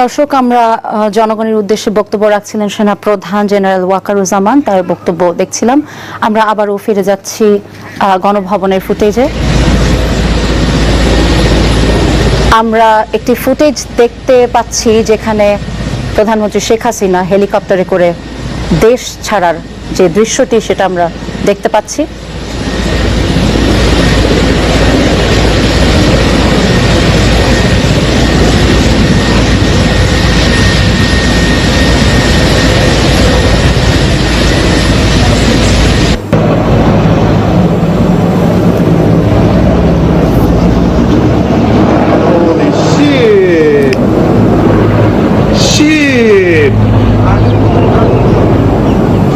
দর্শক, আমরা জনগণের উদ্দেশ্যে বক্তব্য রাখছিলেন সেনা প্রধান জেনারেল ওয়াকারুজ্জামান, তার বক্তব্য দেখছিলাম। আমরা আবারও ফিরে যাচ্ছি গণভবনের ফুটেজে। আমরা একটি ফুটেজ দেখতে পাচ্ছি যেখানে প্রধানমন্ত্রী শেখ হাসিনা হেলিকপ্টারে করে দেশ ছাড়ার যে দৃশ্যটি, সেটা আমরা দেখতে পাচ্ছি।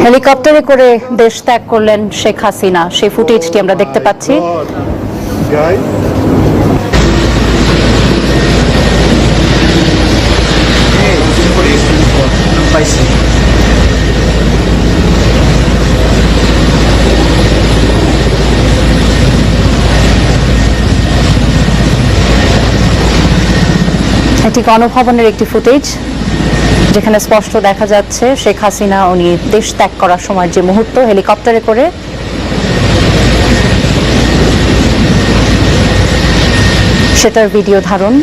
হেলিকপ্টারে করে দেশ ত্যাগ করলেন শেখ হাসিনা। সেই ফুটেজটি আমরা দেখতে পাচ্ছি। এটি গণভবনের একটি ফুটেজ। যেখানে স্পষ্ট দেখা যাচ্ছে, শেখ হাসিনা উনি দেশ ত্যাগ করার সময় যে মুহূর্ত, হেলিকপ্টারে করে সেটার ভিডিও ধারণ।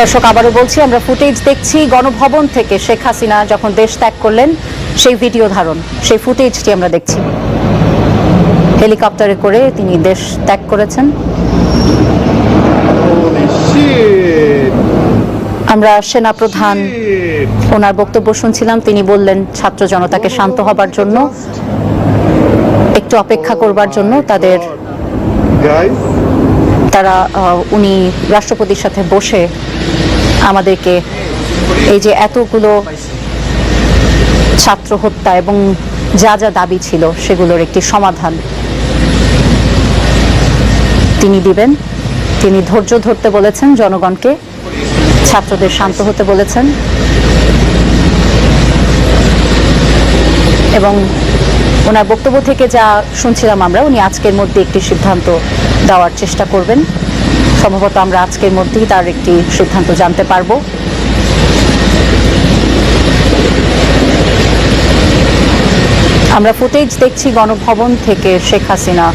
দর্শক আবারও বলছি আমরা ফুটেজ দেখছি গণভবন থেকে শেখ হাসিনা যখন দেশ ত্যাগ করলেন সেই ভিডিও ধারণ সেই ফুটেজটি আমরা দেখছি। হেলিকপ্টারে করে তিনি দেশ ত্যাগ করেছেন। আমরা সেনা প্রধান ওনার বক্তব্য শুনছিলাম তিনি বললেন ছাত্র জনতাকে শান্ত হবার জন্য একটু অপেক্ষা করবার জন্য তাদের তারা উনি রাষ্ট্রপতির সাথে বসে আমাদেরকে এই যে এতগুলো ছাত্র হত্যা এবং যা যা দাবি ছিল সেগুলোর একটি সমাধান তিনি দিবেন। তিনি ধৈর্য ধরতে বলেছেন, জনগণকে ছাত্রদের শান্ত হতে বলেছেন। এবং ওনার বক্তব্য থেকে যা শুনছিলাম আমরা, উনি আজকের মধ্যে একটি সিদ্ধান্ত দেওয়ার চেষ্টা করবেন। সম্ভবত আমরা আজকের মধ্যেই তার একটি সিদ্ধান্ত জানতে পারব। আমরা ফুটেজ দেখছি গণভবন থেকে শেখ হাসিনা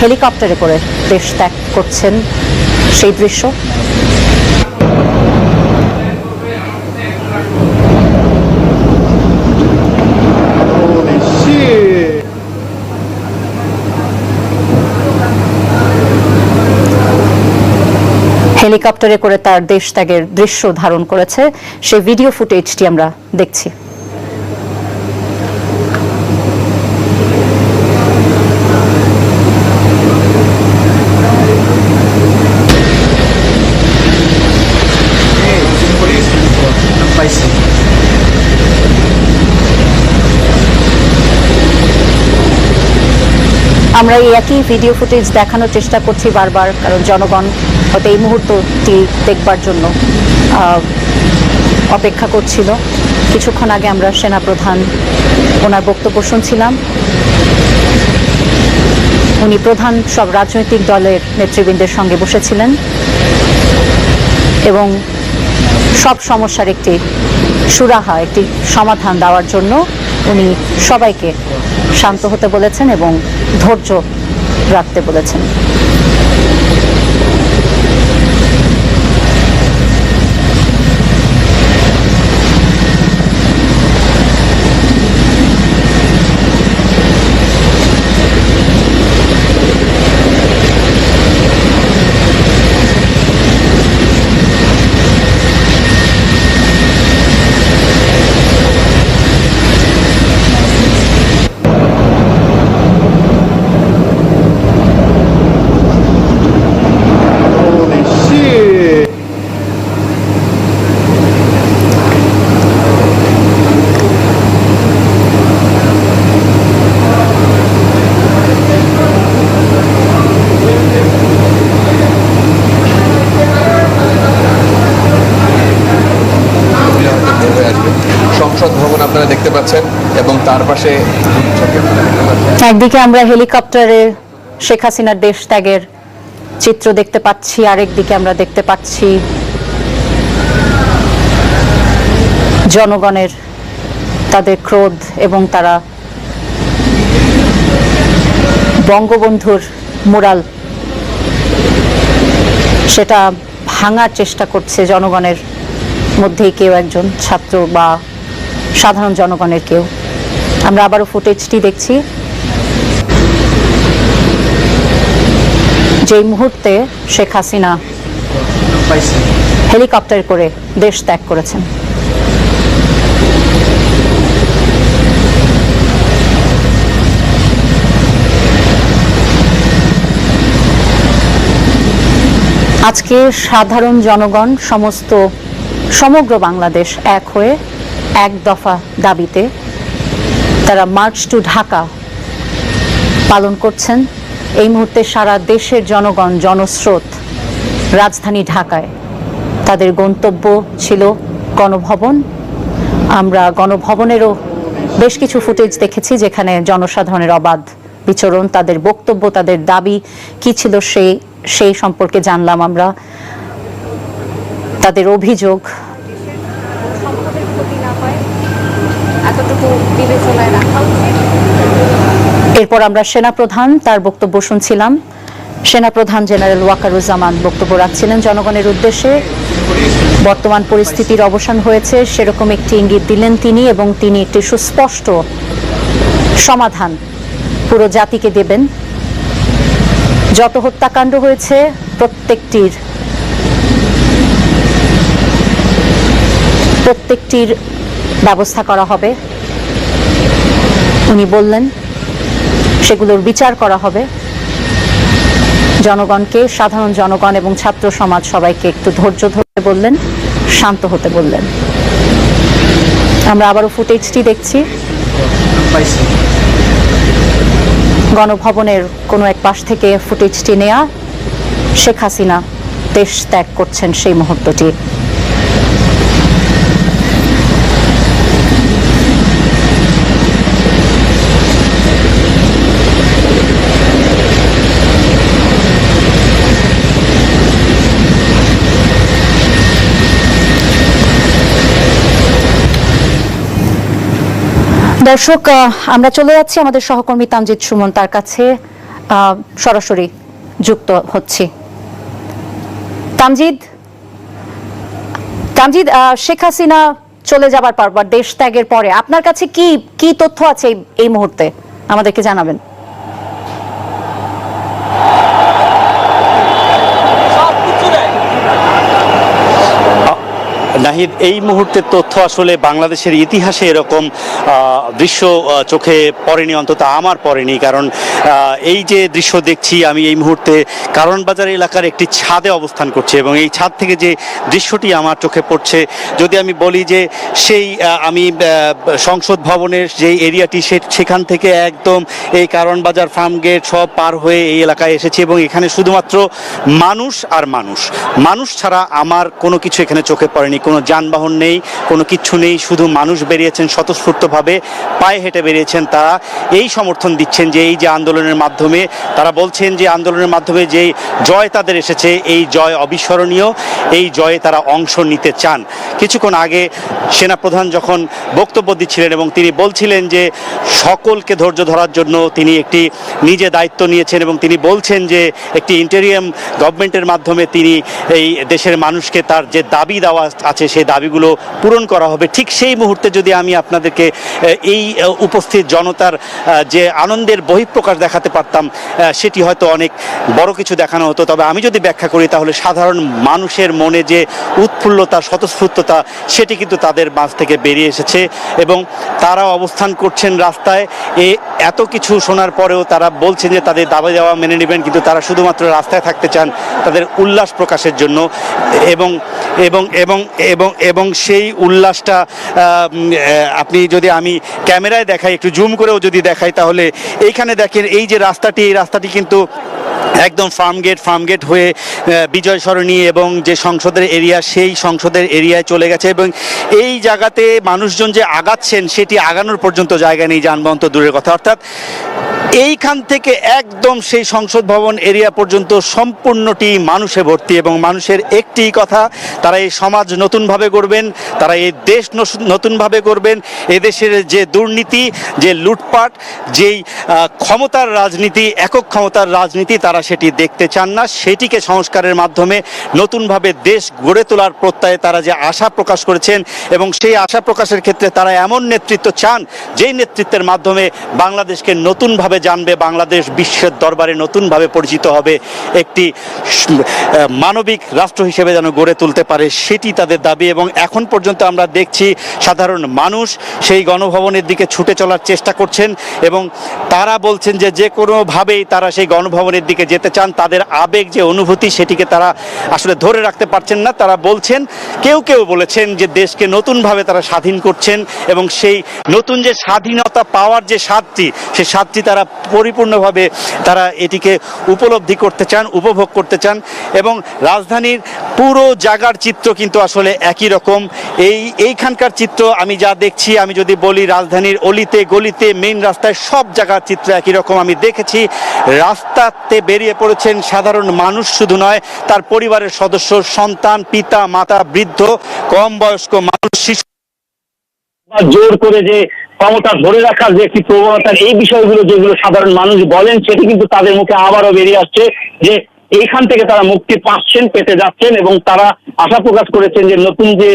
হেলিকপ্টারে করে দেশ ত্যাগ করছেন। সেই দৃশ্য। হেলিকপ্টারে করে তার দেশ ত্যাগের দৃশ্য ধারণ করেছে সেই ভিডিও ফুটেজটি আমরা দেখছি। আমরা এই একই ভিডিও ফুটেজ দেখানোর চেষ্টা করছি বারবার, কারণ জনগণ হয়তো এই মুহূর্তটি দেখবার জন্য অপেক্ষা করছিল। কিছুক্ষণ আগে আমরা সেনাপ্রধান ওনার বক্তব্য শুনছিলাম। উনি প্রধান সব রাজনৈতিক দলের নেতৃবৃন্দের সঙ্গে বসেছিলেন এবং সব সমস্যার একটি সুরাহা, একটি সমাধান দেওয়ার জন্য উনি সবাইকে শান্ত হতে বলেছেন এবং ধৈর্য রাখতে বলেছেন। তার পাশে একদিকে আমরা হেলিকপ্টারে শেখ হাসিনার দেশ ত্যাগের চিত্র দেখতে পাচ্ছি, আরেকদিকে আমরা দেখতে পাচ্ছি জনগণের তাদের ক্রোধ এবং তারা বঙ্গবন্ধুর মুরাল। সেটা ভাঙার চেষ্টা করছে জনগণের মধ্যেই কেউ একজন ছাত্র বা সাধারণ জনগণের কেউ। আমরা আবারও ফুটেজটি দেখছি। যেই মুহূর্তে শেখ হাসিনা হেলিকপ্টার করে দেশ ত্যাগ করেছেন। আজকে সাধারণ জনগণ, সমস্ত সমগ্র বাংলাদেশ এক হয়ে এক দফা দাবিতে তারা মার্চ টু ঢাকা পালন করছেন। এই মুহূর্তে সারা দেশের জনগণ, জনস্রোত রাজধানী ঢাকায়। তাদের গন্তব্য ছিল গণভবন। আমরা গণভবনেরও বেশ কিছু ফুটেজ দেখেছি যেখানে জনসাধারণের অবাধ বিচরণ, তাদের বক্তব্য, তাদের দাবি কি ছিল সেই সেই সম্পর্কে জানলাম আমরা। তাদের অভিযোগ। বিবেচনায় এরপর আমরা সেনাপ্রধান, তার বক্তব্য শুনছিলাম। সেনাপ্রধান জেনারেল ওয়াকারুজ্জামান বক্তব্য রাখছিলেন জনগণের উদ্দেশ্যে। বর্তমান পরিস্থিতির অবসান হয়েছে, সেরকম একটি ইঙ্গিত দিলেন তিনি এবং তিনি একটি সুস্পষ্ট সমাধান পুরো জাতিকে দেবেন। যত হত্যাকাণ্ড হয়েছে, প্রত্যেকটির প্রত্যেকটির ব্যবস্থা করা হবে। উনি বললেন সেগুলোর বিচার করা হবে। জনগণকে, সাধারণ জনগণ এবং ছাত্র সমাজ সবাইকে একটু ধৈর্য ধরতে বললেন, শান্ত হতে বললেন। আমরা আবারও ফুটেজটি দেখছি। গণভবনের কোনো এক পাশ থেকে ফুটেজটি নেয়া শেখ হাসিনা দেশ ত্যাগ করছেন সেই মুহূর্তটি। দর্শক আমরা চলে যাচ্ছি আমাদের সহকর্মী তামজিদ সুমন তার কাছে। সরাসরি যুক্ত হচ্ছি। তামজিদ তামজিদ শেখ হাসিনা চলে যাবার পর দেশ ত্যাগের পরে আপনার কাছে কি কি তথ্য আছে এই মুহূর্তে? আমাদেরকে জানাবেন। নাহিদ, এই মুহূর্তের তথ্য আসলে বাংলাদেশের ইতিহাসে এরকম দৃশ্য চোখে পড়েনি, অন্তত আমার পড়েনি। কারণ এই যে দৃশ্য দেখছি, আমি এই মুহূর্তে কারণ বাজার এলাকার একটি ছাদে অবস্থান করছি এবং এই ছাদ থেকে যে দৃশ্যটি আমার চোখে পড়ছে, যদি আমি বলি যে সেই আমি সংসদ ভবনের যে এরিয়াটি সে- সেখান থেকে একদম এই কারণ বাজার ফার্ম গেট সব পার হয়ে এই এলাকায় এসেছি এবং এখানে শুধুমাত্র মানুষ আর মানুষ। মানুষ ছাড়া আমার কোনো কিছু এখানে চোখে পড়েনি। কোনো যানবাহন নেই, কোনো কিচ্ছু নেই, শুধু মানুষ বেরিয়েছেন স্বতঃস্ফূর্তভাবে, পায়ে হেঁটে বেরিয়েছেন তারা। এই সমর্থন দিচ্ছেন যে এই যে আন্দোলনের মাধ্যমে, তারা বলছেন যে আন্দোলনের মাধ্যমে যে জয় তাদের এসেছে, এই জয় অবিস্মরণীয়, এই জয়ে তারা অংশ নিতে চান। কিছুক্ষণ আগে সেনাপ্রধান যখন বক্তব্য দিচ্ছিলেন এবং তিনি বলছিলেন যে সকলকে ধৈর্য ধরার জন্য তিনি একটি নিজে দায়িত্ব নিয়েছেন এবং তিনি বলছেন যে একটি ইন্টেরিয়াম গভর্নমেন্টের মাধ্যমে তিনি এই দেশের মানুষকে তার যে দাবি দেওয়া আছে সেই দাবিগুলো পূরণ করা হবে। ঠিক সেই মুহূর্তে যদি আমি আপনাদেরকে এই উপস্থিত জনতার যে আনন্দের বহিঃপ্রকাশ দেখাতে পারতাম সেটি হয়তো অনেক বড় কিছু দেখানো হতো। তবে আমি যদি ব্যাখ্যা করি, তাহলে সাধারণ মানুষের মনে যে উৎফুল্লতা, স্বতঃস্ফূর্ততা, সেটি কিন্তু তাদের মাঝ থেকে বেরিয়ে এসেছে এবং তারা অবস্থান করছেন রাস্তায়। এ, এত কিছু শোনার পরেও তারা বলছেন যে তাদের দাবি দেওয়া মেনে নেবেন, কিন্তু তারা শুধুমাত্র রাস্তায় থাকতে চান তাদের উল্লাস প্রকাশের জন্য এবং এবং এবং এবং এবং সেই উল্লাসটা আপনি যদি আমি ক্যামেরায় দেখাই, একটু জুম করেও যদি দেখাই, তাহলে এইখানে দেখেন এই যে রাস্তাটি, এই রাস্তাটি কিন্তু একদম ফার্ম গেট ফার্ম গেট হয়ে বিজয় সরণী এবং যে সংসদের এরিয়া সেই সংসদের এরিয়ায় চলে গেছে এবং এই জায়গাতে মানুষজন যে আগাচ্ছেন, সেটি আগানোর পর্যন্ত জায়গা নেই যানবাহন তো দূরের কথা। অর্থাৎ এইখান থেকে একদম সেই সংসদ ভবন এরিয়া পর্যন্ত সম্পূর্ণটি মানুষে ভর্তি এবং মানুষের একটি কথা, তারা এই সমাজ নতুনভাবে গড়বেন, তারা এই দেশ নতুনভাবে গড়বেন, এদেশের যে দুর্নীতি, যে লুটপাট, যেই ক্ষমতার রাজনীতি, একক ক্ষমতার রাজনীতি তারা সেটি দেখতে চান না, সেটিকে সংস্কারের মাধ্যমে নতুনভাবে দেশ গড়ে তোলার প্রত্যয়ে তারা যে আশা প্রকাশ করেছেন এবং সেই আশা প্রকাশের ক্ষেত্রে তারা এমন নেতৃত্ব চান, যেই নেতৃত্বের মাধ্যমে বাংলাদেশকে নতুনভাবে জানবে, বাংলাদেশ বিশ্বের দরবারে নতুনভাবে পরিচিত হবে, একটি মানবিক রাষ্ট্র হিসেবে যেন গড়ে তুলতে পারে, সেটি তাদের দাবি এবং এখন পর্যন্ত আমরা দেখছি সাধারণ মানুষ সেই গণভবনের দিকে ছুটে চলার চেষ্টা করছেন এবং তারা বলছেন যে যে কোনোভাবেই তারা সেই গণভবনের দিকে যেতে চান, তাদের আবেগ যে অনুভূতি সেটিকে তারা আসলে ধরে রাখতে পারছেন না। তারা বলছেন, কেউ কেউ বলেছেন যে দেশকে নতুনভাবে তারা স্বাধীন করছেন এবং সেই নতুন যে স্বাধীনতা পাওয়ার যে স্বাদটি, সেই স্বাদটি তারা পরিপূর্ণভাবে তারা এটিকে উপলব্ধি করতে চান, উপভোগ করতে চান এবং রাজধানীর পুরো জায়গার চিত্র কিন্তু আসলে একই রকম। এই, এইখানকার চিত্র আমি যা দেখছি, আমি যদি বলি রাজধানীর অলিতে গলিতে মেইন রাস্তায় সব জায়গার চিত্র একই রকম। আমি দেখেছি রাস্তাতে বেরিয়ে পড়েছেন সাধারণ মানুষ শুধু নয়, তার পরিবারের সদস্য, সন্তান, পিতা, মাতা, বৃদ্ধ কম বয়স্ক মানুষ, শিশু। জোর করে যে ক্ষমতা ধরে রাখার যে একটি প্রবণতা, এই বিষয়গুলো যেগুলো সাধারণ মানুষ বলেন, সেটি কিন্তু তাদের মুখে আবারও বেরিয়ে আসছে যে এইখান থেকে তারা মুক্তি পাচ্ছেন, পেতে যাচ্ছেন এবং তারা আশা প্রকাশ করেছেন যে নতুন যে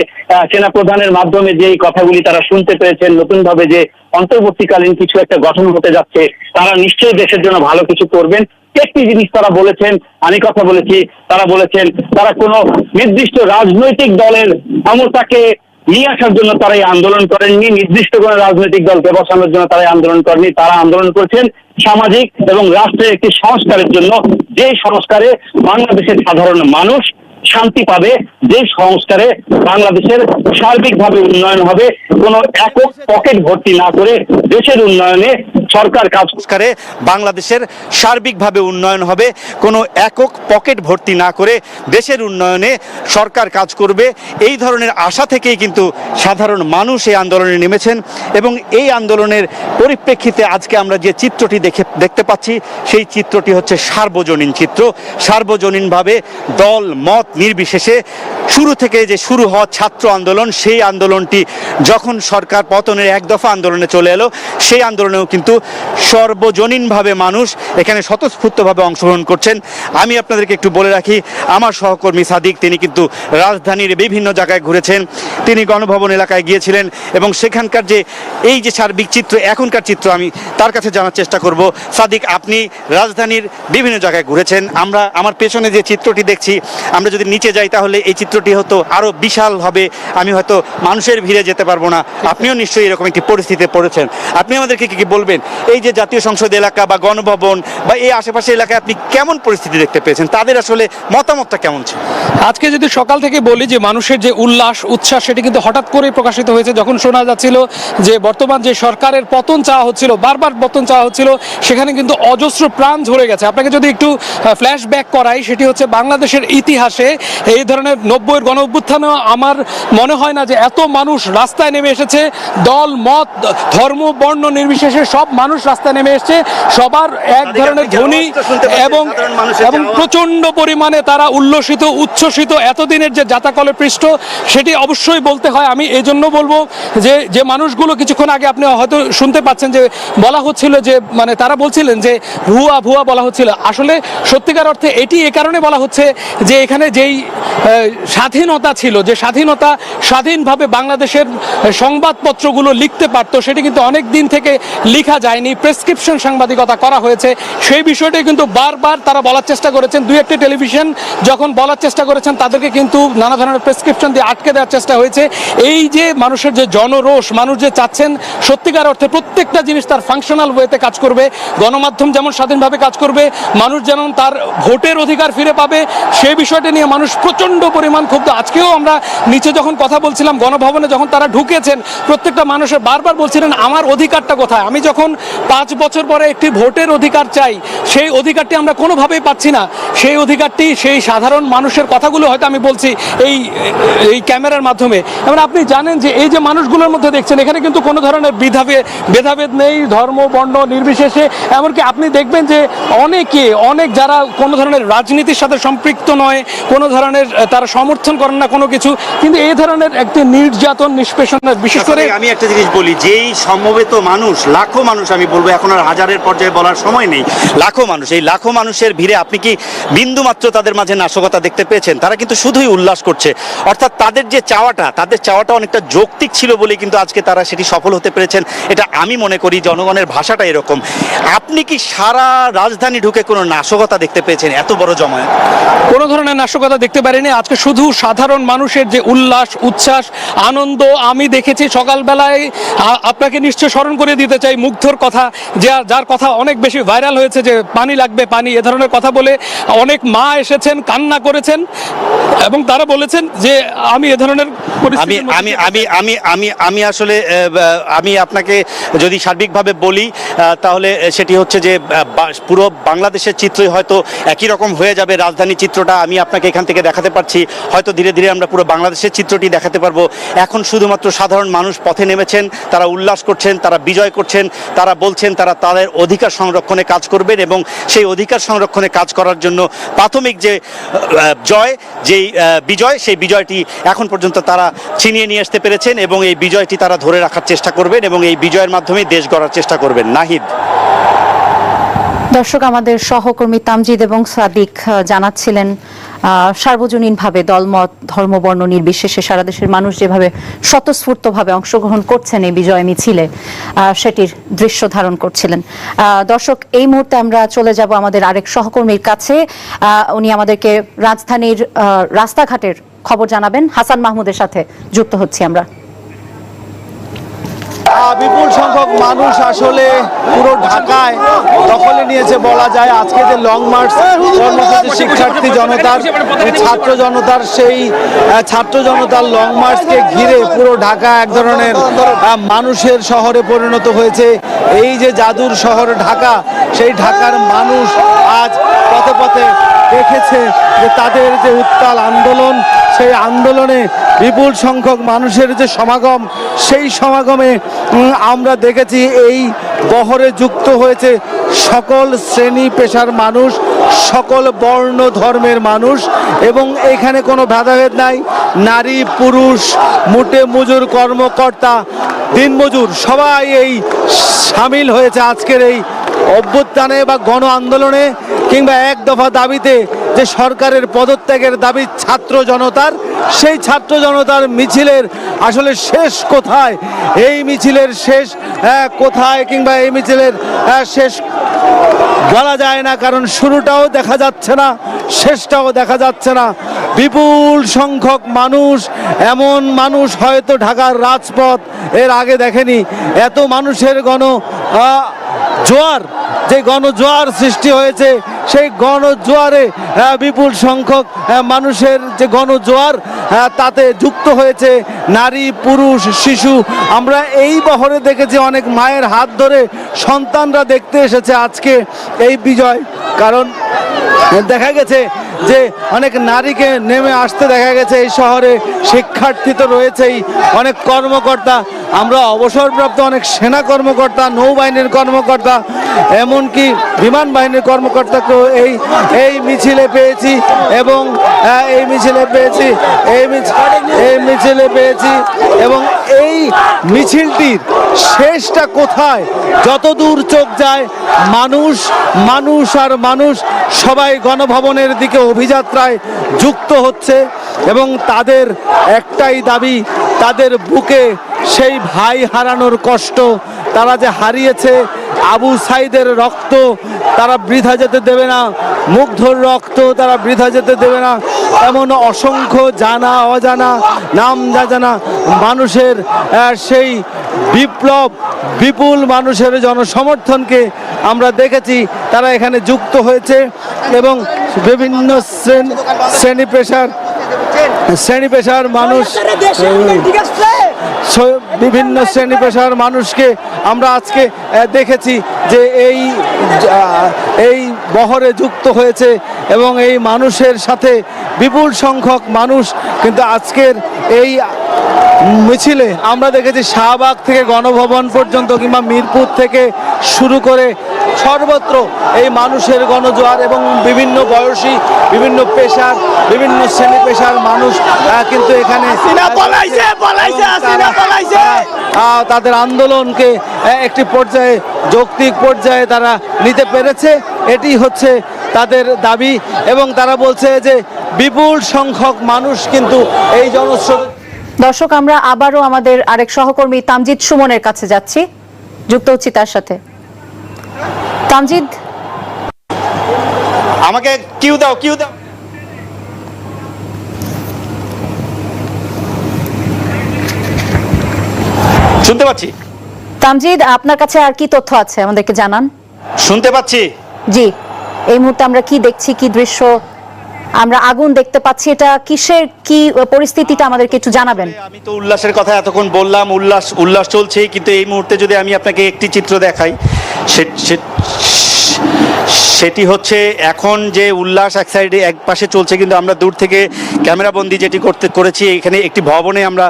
সেনা প্রধানের মাধ্যমে যে কথাগুলি তারা শুনতে পেরেছেন নতুন ভাবে যে অন্তর্বর্তীকালীন কিছু একটা গঠন হতে যাচ্ছে, তারা নিশ্চয়ই দেশের জন্য ভালো কিছু করবেন। একটি জিনিস তারা বলেছেন, আমি কথা বলেছি, তারা বলেছেন, তারা কোনো নির্দিষ্ট রাজনৈতিক দলের ক্ষমতাকে নিয়ে আসার জন্য তারা এই আন্দোলন করেননি, নির্দিষ্ট কোনো রাজনৈতিক দলকে বসানোর জন্য তারা আন্দোলন করেনি তারা আন্দোলন করেছেন সামাজিক এবং রাষ্ট্রের একটি সংস্কারের জন্য। যে সংস্কারে বাংলাদেশের সাধারণ মানুষ শান্তি পাবে, যে সংস্কারে বাংলাদেশের সার্বিকভাবে উন্নয়ন হবে, কোনো একক পকেট ভর্তি না করে দেশের উন্নয়নে সরকার কাজ সংস্কারে বাংলাদেশের সার্বিকভাবে উন্নয়ন হবে। কোনো একক পকেট ভর্তি না করে দেশের উন্নয়নে সরকার কাজ করবে। এই ধরনের আশা থেকেই কিন্তু সাধারণ মানুষ এই আন্দোলনে নেমেছেন এবং এই আন্দোলনের পরিপ্রেক্ষিতে আজকে আমরা যে চিত্রটি দেখে, দেখতে পাচ্ছি, সেই চিত্রটি হচ্ছে সার্বজনীন চিত্র। সার্বজনীনভাবে দল, মত নির্বিশেষে শুরু থেকে যে শুরু হওয়া ছাত্র আন্দোলন, সেই আন্দোলনটি যখন সরকার পতনের এক দফা আন্দোলনে চলে এলো, সেই আন্দোলনেও কিন্তু সর্বজনীনভাবে মানুষ এখানে স্বতঃস্ফূর্তভাবে অংশগ্রহণ করছেন। আমি আপনাদেরকে একটু বলে রাখি, আমার সহকর্মী সাদিক, তিনি কিন্তু রাজধানীর বিভিন্ন জায়গায় ঘুরেছেন। তিনি গণভবন এলাকায় গিয়েছিলেন এবং সেখানকার যে এই যে সার্বিক চিত্র, এখনকার চিত্র আমি তার কাছে জানার চেষ্টা করব। সাদিক, আপনি রাজধানীর বিভিন্ন জায়গায় ঘুরেছেন। আমরা, আমার পেছনে যে চিত্রটি দেখছি, আমরা যদি নিচে যাই তাহলে এই চিত্রটি হতো আরও বিশাল হবে। আমি হয়তো মানুষের ভিড়ে যেতে পারব না। আপনিও নিশ্চয়ই এরকম একটি পরিস্থিতিতে পড়েছেন। আপনি আমাদেরকে কি কি বলবেন? এই যে জাতীয় সংসদ এলাকা বা গণভবন বা এই আশেপাশে এলাকায় আপনি কেমন পরিস্থিতি দেখতে পেয়েছেন? তাদের আসলে মতামতটা কেমন ছিল? আজকে যদি সকাল থেকে বলি যে মানুষের যে উল্লাস, উচ্ছ্বাস সেটি কিন্তু হঠাৎ করে প্রকাশিত হয়েছে। যখন শোনা যাচ্ছিল যে বর্তমান যে সরকারের পতন চাওয়া হচ্ছিল, বারবার পতন চাওয়া হচ্ছিল, সেখানে কিন্তু অজস্র প্রাণ ঝরে গেছে। আপনাকে যদি একটু ফ্ল্যাশ ব্যাক করাই, সেটি হচ্ছে বাংলাদেশের ইতিহাসে এই ধরনের নব্বইয়ের গণ অভ্যুত্থানেও আমার মনে হয় না যে এত মানুষ রাস্তায় নেমে এসেছে। দল, মত, ধর্ম, বর্ণ নির্বিশেষে সব মানুষ রাস্তায় নেমে এসেছে সবার এক ধরনের ধ্বনি? এবং এবং? প্রচণ্ড পরিমাণে তারা উল্লসিত উচ্ছ্বসিত এতদিনের যে জাতাকলে পৃষ্ঠ সেটি অবশ্যই বলতে হয় আমি এই জন্য বলব যে যে মানুষগুলো কিছুক্ষণ আগে আপনি হয়তো শুনতে পাচ্ছেন যে বলা হচ্ছিল যে মানে তারা বলছিলেন যে ভুয়া ভুয়া বলা হচ্ছিল আসলে সত্যিকার অর্থে এটি এ কারণে বলা হচ্ছে যে এখানে যেই স্বাধীনতা ছিল যে স্বাধীনতা স্বাধীনভাবে বাংলাদেশের সংবাদপত্রগুলো লিখতে পারতো সেটি কিন্তু অনেক দিন থেকে লেখা যায়নি প্রেসক্রিপশন সাংবাদিকতা করা হয়েছে। সেই বিষয়টি কিন্তু বারবার তারা বলার চেষ্টা করেছেন। দুই একটি টেলিভিশন যখন বলার চেষ্টা করেছেন, তাদেরকে কিন্তু নানা ধরনের প্রেসক্রিপশন দিয়ে আটকে দেওয়ার চেষ্টা হয়েছে। এই যে মানুষের যে জনরোষ, মানুষ যে চাচ্ছেন সত্যিকার অর্থে প্রত্যেকটা জিনিস তার ফাংশনাল ওয়েতে কাজ করবে। গণমাধ্যম যেমন স্বাধীনভাবে কাজ করবে, মানুষ যেমন তার ভোটের অধিকার ফিরে পাবে, সেই বিষয়টি নিয়ে মানুষ প্রচণ্ড পরিমাণ ক্ষুব্ধ। আজকেও আমরা নিচে যখন কথা বলছিলাম, গণভবনে যখন তারা ঢুকেছেন, প্রত্যেকটা মানুষের বারবার বলছিলেন, আমার অধিকারটা কোথায়? আমি যখন পাঁচ বছর পরে একটি ভোটের অধিকার চাই। সেই অধিকারটি আমরা কোনোভাবেই পাচ্ছি না। সেই অধিকারটি সেই সাধারণ মানুষের কথাগুলো হয়তো আমি বলছি এই এই ক্যামেরার মাধ্যমে। এবার আপনি জানেন যে এই যে মানুষগুলোর মধ্যে দেখছেন এখানে কিন্তু কোনো ধরনের বিধাভেদ ভেদাভেদ নেই ধর্ম বর্ণ নির্বিশেষে। এমনকি আপনি দেখবেন যে অনেকে অনেক যারা কোনো ধরনের রাজনীতির সাথে সম্পৃক্ত নয় কোনো ধরনের তারা সমর্থন করেন না কোনো কিছু কিন্তু এই ধরনের একটি নির্যাতন নিষ্পেষণের বিশেষ করে আমি একটা জিনিস বলি যেই সমবেত মানুষ লাখো মানুষ আমি বলব এখন আর হাজারের পর্যায়ে বলার সময় নেই। লাখো মানুষ, এই লাখো মানুষের ভিড়ে আপনি কি বিন্দু মাত্র তাদের মাঝে নাশকতা দেখতে পেয়েছেন? তারা কিন্তু শুধুই উল্লাস করছে। অর্থাৎ তাদের যে চাওয়াটা, তাদের চাওয়াটা অনেকটা যৌক্তিক ছিল বলে কিন্তু আজকে তারা সেটি সফল হতে পেরেছেন। এটা আমি মনে করি জনগণের ভাষাটা এরকম। আপনি কি সারা রাজধানী ঢুকে কোনো নাশকতা দেখতে পেয়েছেন এত বড় জমায়েত? কোনো ধরনের নাশকতা দেখতে পারিনি। আজকে শুধু সাধারণ মানুষের যে উল্লাস, উচ্ছ্বাস, আনন্দ আমি দেখেছি। সকালবেলায় আপনাকে নিশ্চয় স্মরণ করে দিতে চাই। মুগ্ধর কথা যে যার কথা অনেক বেশি ভাইরাল হয়েছে যে পানি লাগবে পানি এ ধরনের কথা বলে অনেক মা এসেছেন কান্না করেছেন এবং তারা বলেছেন যে আমি এ ধরনের আমি আমি আমি আমি আমি আমি আসলে আমি আপনাকে যদি সার্বিকভাবে বলি তাহলে সেটি হচ্ছে যে পুরো বাংলাদেশের চিত্রই হয়তো একই রকম হয়ে যাবে। রাজধানী চিত্রটা আমি আপনাকে এখান থেকে দেখাতে পারছি। হয়তো ধীরে ধীরে আমরা পুরো বাংলাদেশের চিত্রটি দেখাতে পারব। এখন শুধুমাত্র সাধারণ মানুষ পথে নেমেছেন তারা উল্লাস করছেন তারা বিজয় করছেন তারা বলছেন তারা তাদের অধিকার সংরক্ষণে কাজ করবেন এবং সেই অধিকার সংরক্ষণে কাজ করার জন্য প্রাথমিক যে জয়, যেই বিজয়, সেই বিজয়টি এখন পর্যন্ত তারা ছিনিয়ে নিয়ে আসতে পেরেছেন এবং এই বিজয়টি তারা ধরে রাখার চেষ্টা করবেন এবং এই বিজয়ের মাধ্যমে দেশ গড়ার চেষ্টা করবেন। নাহিদ। দর্শক, আমাদের সহকর্মী তামজিদ এবং সাদিক জানাচ্ছিলেন সার্বজনীনভাবে দলমত, ধর্মবর্ণ নির্বিশেষে সারা দেশের মানুষ যেভাবে স্বতঃস্ফূর্তভাবে অংশগ্রহণ করছেন এই বিজয় মিছিলে সেটির দৃশ্য ধারণ করছিলেন। দর্শক, এই মুহূর্তে আমরা চলে যাব আমাদের আরেক সহকর্মীর কাছে। উনি আমাদেরকে রাজধানীর রাস্তাঘাটের খবর জানাবেন। হাসান মাহমুদের সাথে যুক্ত হচ্ছি আমরা। বিপুল সংখ্যক মানুষ আসলে পুরো ঢাকায় দখলে নিয়েছে বলা যায়। আজকে যে লং মার্চ কর্মসূচি শিক্ষার্থী জনতার ছাত্র জনতার সেই ছাত্র জনতার লং মার্চকে ঘিরে পুরো ঢাকা এক ধরনের মানুষের শহরে পরিণত হয়েছে। এই যে জাদুর শহর ঢাকা সেই ঢাকার মানুষ আজ পথে পথে দেখেছে যে তাদের যে উত্তাল আন্দোলন, সেই আন্দোলনে বিপুল সংখ্যক মানুষের যে সমাগম, সেই সমাগমে আমরা দেখেছি এই বহরে যুক্ত হয়েছে সকল শ্রেণি পেশার মানুষ, সকল বর্ণ ধর্মের মানুষ এবং এখানে কোনো ভেদাভেদ নাই। নারী, পুরুষ, মুটে মজুর, কর্মকর্তা, দিনমজুর, সবাই এই সামিল হয়েছে আজকের এই অভ্যুত্থানে বা গণ আন্দোলনে কিংবা এক দফা দাবিতে যে সরকারের পদত্যাগের দাবি ছাত্র জনতার, সেই ছাত্র জনতার মিছিলের আসলে শেষ কোথায়? এই মিছিলের শেষ কোথায় কিংবা এই মিছিলের শেষ বলা যায় না, কারণ শুরুটাও দেখা যাচ্ছে না, শেষটাও দেখা যাচ্ছে না। বিপুল সংখ্যক মানুষ, এমন মানুষ হয়তো ঢাকার রাজপথ এর আগে দেখেনি। এত মানুষের গণ জোয়ার, যে গণজোয়ার সৃষ্টি হয়েছে, সেই গণজোয়ারে বিপুল সংখ্যক মানুষের যে গণজোয়ার তাতে যুক্ত হয়েছে নারী, পুরুষ, শিশু। আমরা এই বহরে দেখেছি অনেক মায়ের হাত ধরে সন্তানরা দেখতে এসেছে আজকে এই বিজয়। কারণ, দেখা গেছে যে অনেক নারীকে নেমে আসতে দেখা গেছে এই শহরে। শিক্ষার্থী তো রয়েছেই, অনেক কর্মকর্তা আমরা অবসরপ্রাপ্ত অনেক সেনা কর্মকর্তা নৌবাহিনীর কর্মকর্তা এমনকি বিমান বাহিনীর কর্মকর্তাকেও এই এই মিছিলে পেয়েছি এবং আহ, এই মিছিলে পেয়েছি এই এই মিছিলে পেয়েছি এবং এই মিছিলটির শেষটা কোথায়? যত দূর চোখ যায় মানুষ মানুষ আর মানুষ সবাই গণভবনের দিকে অভিযাত্রায় যুক্ত হচ্ছে এবং তাদের একটাই দাবি তাদের বুকে সেই ভাই হারানোর কষ্ট, তারা যে হারিয়েছে আবু সাইদের রক্ত, তারা বৃথা যেতে দেবে না। মুগ্ধর রক্ত তারা বৃথা যেতে দেবে না। এমন অসংখ্য জানা, অজানা, নাম না জানা মানুষের সেই বিপ্লব, বিপুল মানুষের জনসমর্থনকে আমরা দেখেছি, তারা এখানে যুক্ত হয়েছে এবং বিভিন্ন শ্রেণি শ্রেণি পেশার শ্রেণি পেশার মানুষ বিভিন্ন শ্রেণি পেশার মানুষকে আমরা আজকে দেখেছি যে এই এই বহরে যুক্ত হয়েছে এবং এই মানুষের সাথে বিপুল সংখ্যক মানুষ কিন্তু আজকের এই মিছিলে আমরা দেখেছি শাহবাগ থেকে গণভবন পর্যন্ত কিংবা মিরপুর থেকে শুরু করে সর্বত্র এই মানুষের গণজোয়ার এবং বিভিন্ন বয়সী বিভিন্ন পেশার বিভিন্ন শ্রেণি পেশার মানুষ কিন্তু এখানে আহ, তাদের আন্দোলনকে একটি পর্যায়ে যৌক্তিক পর্যায়ে তারা নিতে পেরেছে। এটি হচ্ছে তাদের দাবি এবং তারা বলছে যে বিপুল সংখ্যক মানুষ কিন্তু এই জনস্রোত দর্শক আমরা আবারও আমাদের আরেক সহকর্মী তামজিদ সুমনের কাছে যাচ্ছি। যুক্ত হচ্ছি তার সাথে। তামজিদ আমাকে কিউ দাও কিউ দাও। শুনতে পাচ্ছি। তামজিদ আপনার কাছে আর কি তথ্য আছে? আমাদেরকে জানান। শুনতে পাচ্ছি। জি এই মুহূর্তে আমরা কি দেখছি কি দৃশ্য? আমরা আগুন দেখতে পাচ্ছি, এটা কিসের, কি পরিস্থিতিটা আমাদেরকে একটু জানাবেন? আমি তো উল্লাসের কথা এতক্ষণ বললাম, উল্লাস উল্লাস চলছেই, কিন্তু এই মুহূর্তে যদি আমি আপনাকে একটি চিত্র দেখাই সেটি হচ্ছে এখন যে উল্লাস এক সাইডে এক পাশে চলছে, কিন্তু আমরা দূর থেকে ক্যামেরাবন্দি যেটি করতে, করেছি, এখানে একটি ভবনে আমরা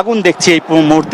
আগুন দেখছি এই মুহূর্তে।